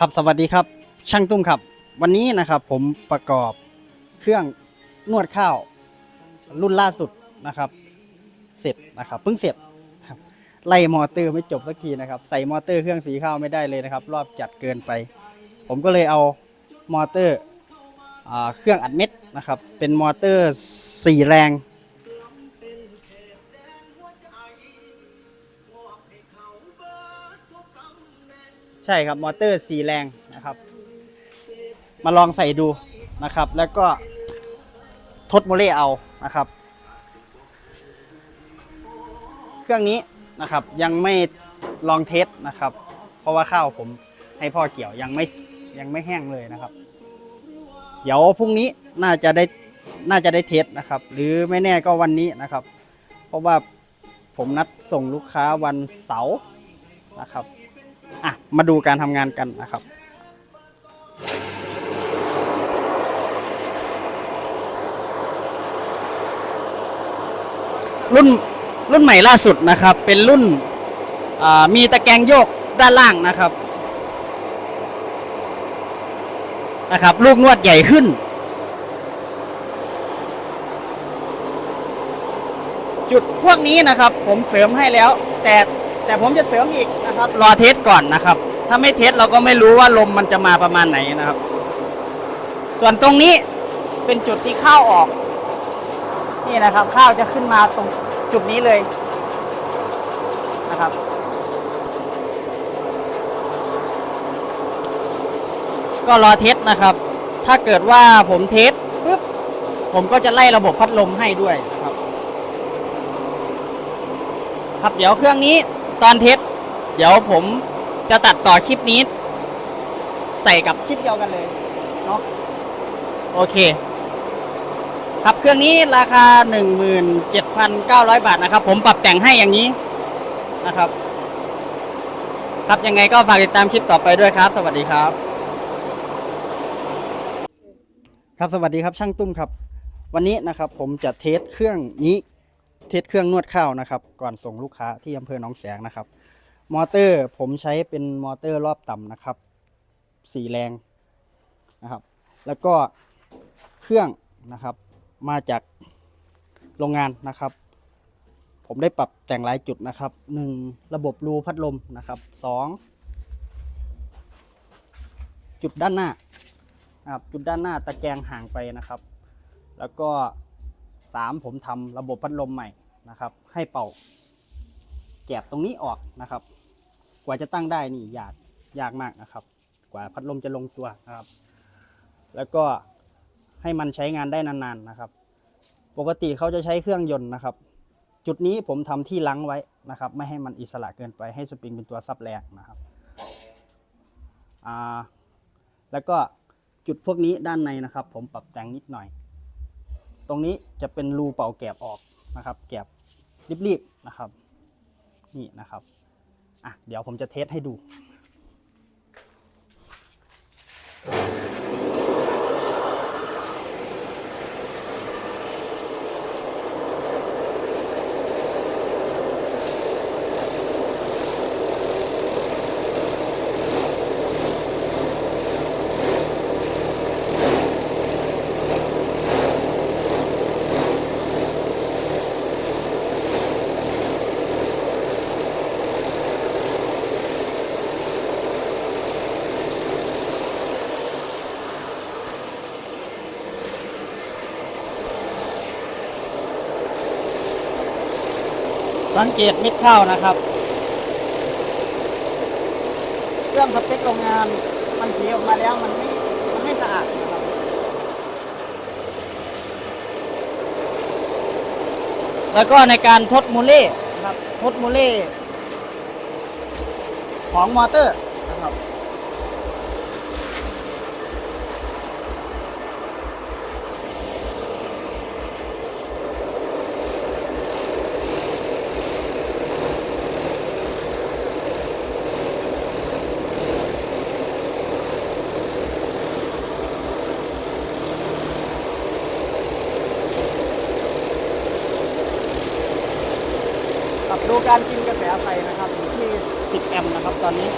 ครับสวัสดีครับ ช่างตุ้มครับ วันนี้นะครับผมประกอบเครื่องนวดข้าว รุ่นล่าสุดนะครับ เสร็จนะครับเพิ่งเสร็จครับไล่มอเตอร์ไม่จบสักทีนะครับ ใส่มอเตอร์เครื่องสีข้าวไม่ได้เลยนะครับ รอบจัดเกินไป ผมก็เลยเอามอเตอร์เครื่องอัดเม็ดนะครับ เป็นมอเตอร์สี่แรง ใช่ครับมอเตอร์สีแรงนะครับ มาลองใส่ดูนะครับ แล้วก็ทดโมเลเอานะครับ เครื่องนี้นะครับยังไม่ลองเทสนะครับ เพราะว่าข้าวผมให้พ่อเกี่ยวยังไม่ยังไม่แห้งเลยนะครับ เดี๋ยวพรุ่งนี้น่าจะได้น่าจะได้เทสนะครับ หรือไม่แน่ก็วันนี้นะครับ เพราะว่าผมนัดส่งลูกค้าวันเสาร์นะครับ อะมาดูการทำงานกันนะครับรุ่นรุ่นใหม่ล่าสุดนะครับ เป็นรุ่นมีตะแกรงโยกด้านล่างนะครับนะครับ ลูกนวดใหญ่ขึ้น จุดพวกนี้นะครับ ผมเสริมให้แล้ว แต่ แต่ผมจะเสริมอีกนะครับรอเทสก่อนนะครับ ถ้าไม่เทสเราก็ไม่รู้ว่าลมมันจะมาประมาณไหนนะครับ ส่วนตรงนี้เป็นจุดที่ข้าวออก นี่นะครับข้าวจะขึ้นมาตรงจุดนี้เลยนะครับก็รอเทสนะครับ ถ้าเกิดว่าผมเทสปุ๊บ ผมก็จะไล่ระบบพัดลมให้ด้วยนะครับ ครับ เดี๋ยวเครื่องนี้ ตอนเทสเดี๋ยวผมจะตัดต่อคลิปนี้ ใส่กับคลิปเดียวกันเลยเนาะโอเค ครับเครื่องนี้ราคา 17,900 บาทนะครับ ผมปรับแต่งให้อย่างนี้นะครับ ครับยังไงก็ฝากติดตามคลิปต่อไปด้วยครับ สวัสดีครับ ครับสวัสดีครับช่างตุ้มครับ วันนี้นะครับผมจะเทสเครื่องนี้ เทสเครื่องนวดข้าวนะครับ ก่อนส่งลูกค้าที่อำเภอหนองแสงนะครับ มอเตอร์ผมใช้เป็นมอเตอร์รอบต่ำนะครับสี่แรงนะครับ แล้วก็เครื่องนะครับ มาจากโรงงานนะครับ ผมได้ปรับแต่งหลายจุดนะครับหนึ่งระบบรูพัดลมนะครับสองจุดด้านหน้านะครับจุดด้านหน้าตะแกรงห่างไปนะครับ แล้วก็ สามผมทำระบบพัดลมใหม่นะครับ ให้เป่าแกบตรงนี้ออกนะครับ กว่าจะตั้งได้นี่ยากยากมากนะครับ กว่าพัดลมจะลงตัวนะครับ แล้วก็ให้มันใช้งานได้นานๆนะครับ ปกติเขาจะใช้เครื่องยนต์นะครับ จุดนี้ผมทำที่ล้างไว้นะครับ ไม่ให้มันอิสระเกินไปให้สปริงเป็นตัวซับแรงนะครับอ่าแล้วก็จุดพวกนี้ด้านในนะครับ ผมปรับแต่งนิดหน่อย ตรงนี้จะเป็นรูเป่าแกบออกนะครับแกบรีบๆนะครับ นี่นะครับอะเดี๋ยวผมจะเทสให้ดู สังเกตเม็ดข้าวนะครับ เครื่องสเปคโรงงานมันเสีออกมาแล้วมันไม่มันไม่สะอาดนะครับแล้วก็ในการทดมูเล่นะครับทดมูเล่ของมอเตอร์นะครับ การกินกระแสไฟนะครับอยู่ที่ 10 แอมป์นะครับตอนนี้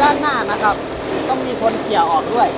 ด้านหน้านะครับ ต้องมีคนเขี่ยออกด้วย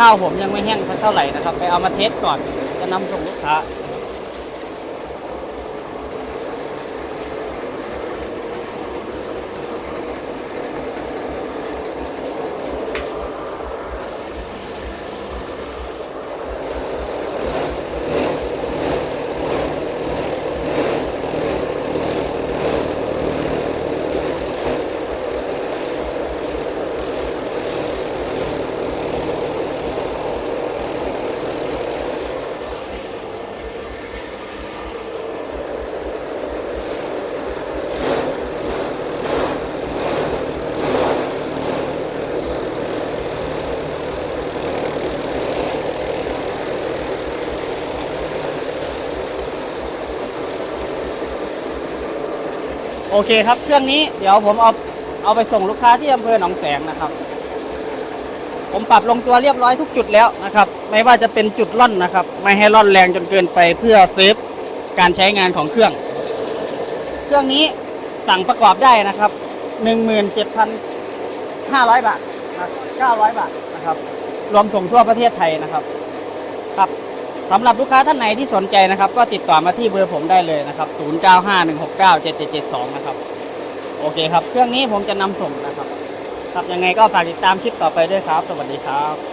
ข้าวผมยังไม่แห้งสักเท่าไหร่นะครับ ไปเอามาเทสก่อนจะนำส่งลูกค้า โอเคครับ เครื่องนี้เดี๋ยวผมเอาเอาไปส่งลูกค้าที่อำเภอหนองแสงนะครับ ผมปรับลงตัวเรียบร้อยทุกจุดแล้วนะครับ ไม่ว่าจะเป็นจุดล่อนนะครับ ไม่ให้ล่อนแรงจนเกินไปเพื่อเซฟการใช้งานของเครื่อง เครื่องนี้สั่งประกอบได้นะครับ17,500 บาทนะ900 บาทนะครับ รวมส่งทั่วประเทศไทยนะครับ ครับ สำหรับลูกค้าท่านไหนที่สนใจนะครับ ก็ติดต่อมาที่เบอร์ผมได้เลยนะครับ 0951697772 นะครับ โอเคครับ เครื่องนี้ผมจะนำส่งนะครับ ครับยังไงก็ฝากติดตามคลิปต่อไปด้วยครับ สวัสดีครับ